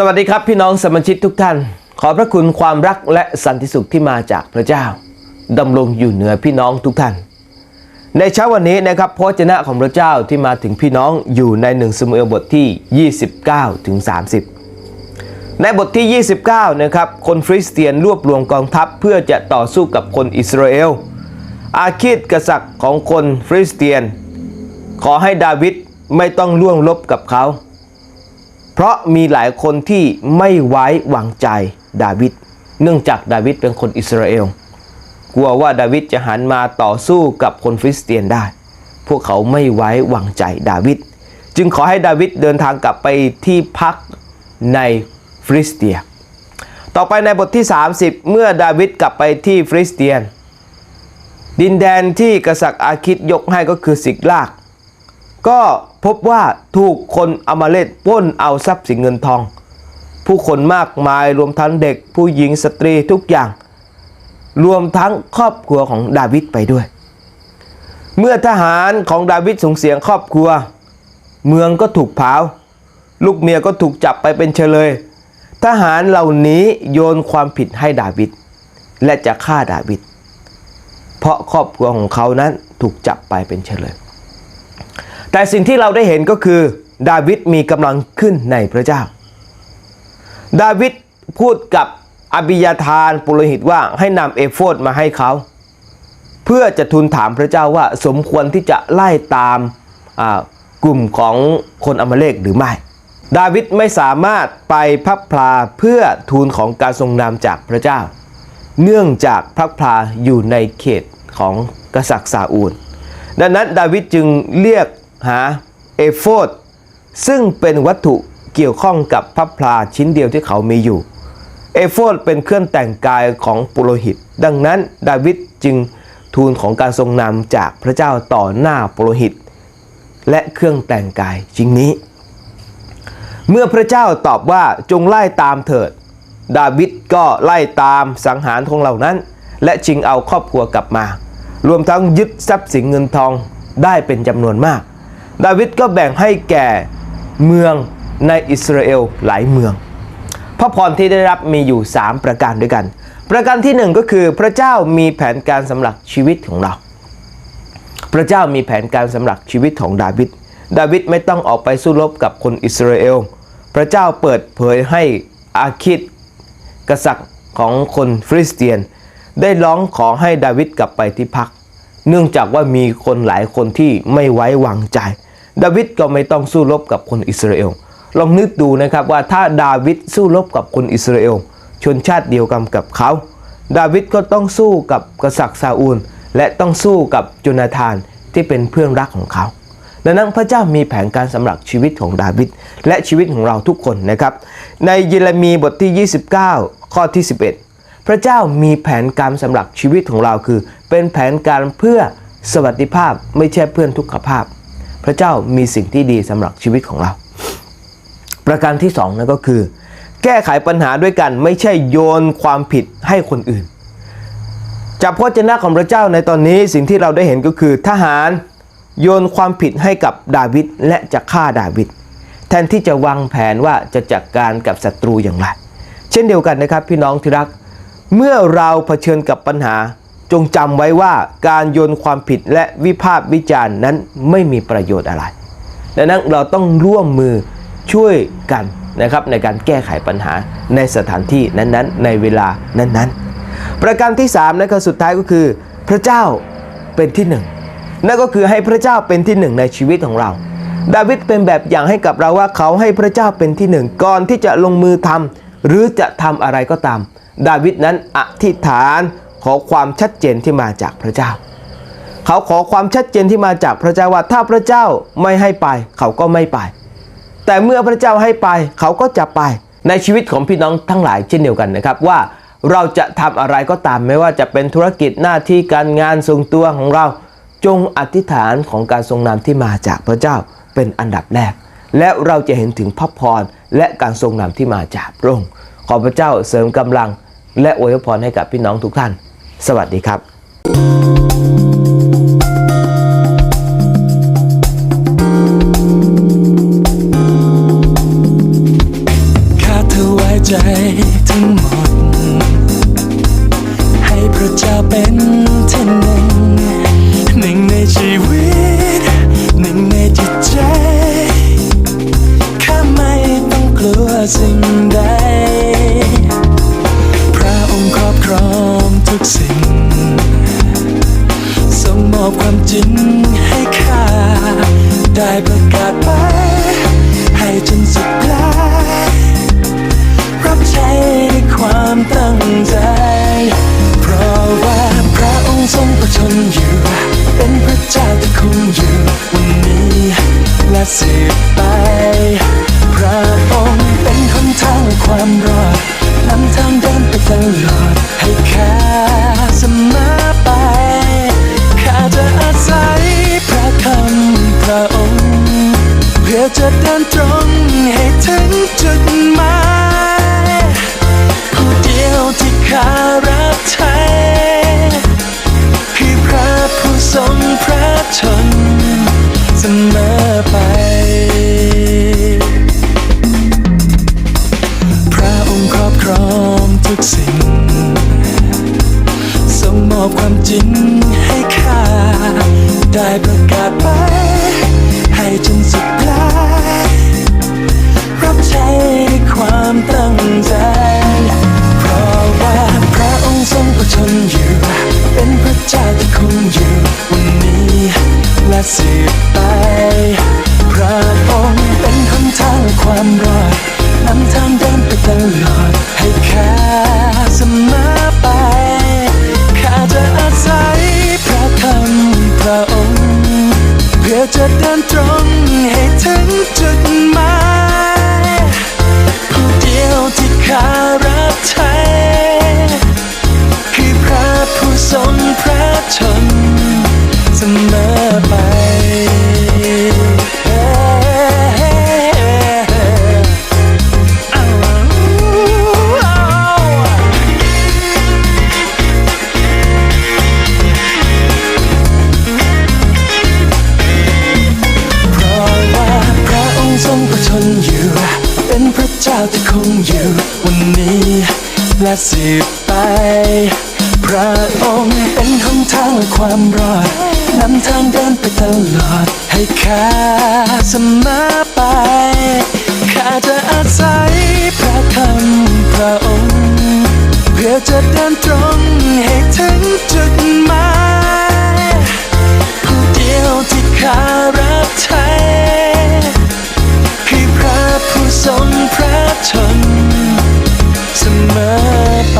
สวัสดีครับพี่น้องสมาชิกทุกท่าน ขอพระคุณความรักและสันติสุขที่มาจากพระเจ้าดำรงอยู่เหนือพี่น้องทุกท่าน ในเช้าวันนี้นะครับพระเจนะของพระเจ้าที่มาถึงพี่น้องอยู่ในหนึ่งสมุเอลบทที่ 29ถึง30 ในบทที่ 29 นะครับคนฟริสเตียนรวบรวมกองทัพเพื่อจะต่อสู้กับคนอิสราเอล อาคิดกษัตริย์ของคนฟริสเตียน ขอให้ดาวิดไม่ต้องร่วมรบกับเขา เพราะมีหลายคนที่ไม่ไว้วางใจดาวิดเนื่องจากดาวิดเป็นคนอิสราเอลกลัวว่าดาวิดจะหันมาต่อสู้กับคนฟริสเตียนได้ พวกเขาไม่ไว้วางใจดาวิดจึงขอให้ดาวิดเดินทางกลับไปที่พักในฟริสเตีย ต่อไปในบทที่ 30 เมื่อดาวิดกลับไปที่ฟริสเตียน ดินแดนที่กษัตริย์อาคิดยกให้ก็คือสิกลาก ก็ พบว่าถูกคนอมาเลตปล้นเอาทรัพย์สินเงินทอง ผู้คนมากมายรวมทั้งเด็กผู้หญิงสตรีทุกอย่าง รวมทั้งครอบครัวของดาวิดไปด้วย เมื่อทหารของดาวิดส่งเสียงครอบครัว เมืองก็ถูกเผาลูกเมียก็ถูกจับไปเป็นเฉลย ทหารเหล่านี้โยนความผิดให้ดาวิดและจะฆ่าดาวิดเพราะครอบครัวของเขานั้นถูกจับไปเป็นเฉลย แต่สิ่งที่เราได้เห็นก็คือ ดาวิดมีกำลังขึ้นในพระเจ้า ดาวิดพูดกับอบิยาทานปุโรหิตว่าให้นำเอโฟดมาให้เขา เพื่อจะทูลถามพระเจ้าว่าสมควรที่จะไล่ตามกลุ่มของคนอมาเลกหรือไม่ ดาวิดไม่สามารถไปพับพลาเพื่อทูลของการทรงนามจากพระเจ้า เนื่องจากพับพลาอยู่ในเขตของกษัตริย์ซาอูลดังนั้นดาวิดจึงเรียก หาเอโฟดซึ่งเป็นวัตถุเกี่ยวข้องกับพับพลาชิ้นเดียวที่เขามีอยู่ เอโฟดเป็นเครื่องแต่งกายของปุโรหิต ดังนั้นดาวิดจึงทูลของการทรงนำจากพระเจ้าต่อหน้าปุโรหิต และเครื่องแต่งกายชิ้นนี้ เมื่อพระเจ้าตอบว่าจงไล่ตามเถิด ดาวิดก็ไล่ตามสังหารของเหล่านั้น และชิงเอาครอบครัวกลับมา รวมทั้งยึดทรัพย์สินเงินทองได้เป็นจำนวนมาก ดาวิดก็แบ่งให้แก่เมืองในอิสราเอลหลายเมือง พระพรที่ได้รับมีอยู่ 3 ประการด้วยกัน ประการที่ 1 ก็คือพระเจ้ามีแผนการสำหรับชีวิตของเรา พระเจ้ามีแผนการสำหรับชีวิตของดาวิดดาวิดไม่ต้องออกไปสู้รบกับคนอิสราเอล พระเจ้าเปิดเผยให้อาคิดกษัตริย์ของคนฟริสเตียน ได้ร้องขอให้ดาวิดกลับไปที่พัก เนื่องจากว่ามีคนหลายคนที่ไม่ไว้วางใจ ดาวิดก็ไม่ต้องสู้รบกับคนอิสราเอล ลองนึกดูนะครับว่าถ้าดาวิดสู้รบกับคนอิสราเอล ชนชาติเดียวกันกับเขา ดาวิดก็ต้องสู้กับกษัตริย์ซาอูล และต้องสู้กับโจนาธานที่เป็นเพื่อนรักของเขาดังนั้นพระเจ้ามีแผนการสำหรับชีวิตของดาวิดและชีวิตของเราทุกคนนะครับ ในเยเรมีบทที่ 29 ข้อที่ 11 พระเจ้ามีแผนการสำหรับชีวิตของเราคือ เป็นแผนการเพื่อสวัสดิภาพไม่ใช่เพื่อนทุกขภาพ พระเจ้ามีสิ่งที่ดีสำหรับชีวิตของเรา ประการที่สองนั่นก็คือ แก้ไขปัญหาด้วยกันไม่ใช่โยนความผิดให้คนอื่น จากพระเจนะของพระเจ้าในตอนนี้สิ่งที่เราได้เห็นก็คือทหารโยนความผิดให้กับดาวิดและจะฆ่าดาวิดแทนที่จะวางแผนว่าจะจัดการกับศัตรูอย่างไร เช่นเดียวกันนะครับพี่น้องที่รัก เมื่อเราเผชิญกับปัญหา จงจำไว้ว่าการโยนความผิดและวิพากษ์วิจารณ์นั้นไม่มีประโยชน์อะไรดังนั้นเราต้องร่วมมือช่วยกันนะครับในการแก้ไขปัญหาในสถานที่นั้นๆ ในเวลานั้นๆ ประการที่3นะครับสุดท้ายก็คือ พระเจ้าเป็นที่หนึ่งนั่นก็คือให้พระเจ้าเป็นที่หนึ่งในชีวิตของเรา ดาวิดเป็นแบบอย่างให้กับเราว่าเขาให้พระเจ้าเป็นที่หนึ่งก่อนที่จะลงมือทำหรือจะทำอะไรก็ตาม ดาวิดนั้นอธิษฐาน ขอความชัดเจนที่มาจากพระเจ้า เขาขอความชัดเจนที่มาจากพระเจ้าว่าถ้าพระเจ้าไม่ให้ไป เขาก็ไม่ไป แต่เมื่อพระเจ้าให้ไปเขาก็จะไปในชีวิตของพี่น้องทั้งหลายเช่นเดียวกันนะครับว่าเราจะทำอะไรก็ตามไม่ว่าจะเป็นธุรกิจหน้าที่การงานทรงตัวของเรา จงอธิษฐานของการทรงนำที่มาจากพระเจ้าเป็นอันดับแรก และเราจะเห็นถึงพระพรและการทรงนำที่มาจากพระองค์ขอพระเจ้าเสริมกำลัง และอวยพรให้กับพี่น้องทุกท่าน สวัสดีครับ 진짜 ให้แค่เสมอไปข้าจะอาศัยพระคำพระองค์ เพื่อจะเดินตรงให้ถึงจุดหมายผู้เดียวที่ข้ารัก สิบไป พระองค์เป็นหนทางความรอดนำทางเดินไปตลอด ให้ข้าเสมอไป ข้าจะอาศัยพระธรรมพระองค์ เพื่อจะเดินตรงให้ถึงจุดหมายผู้เดียวที่ข้ารับใช้คือพระผู้ทรงพระชน เสมอไป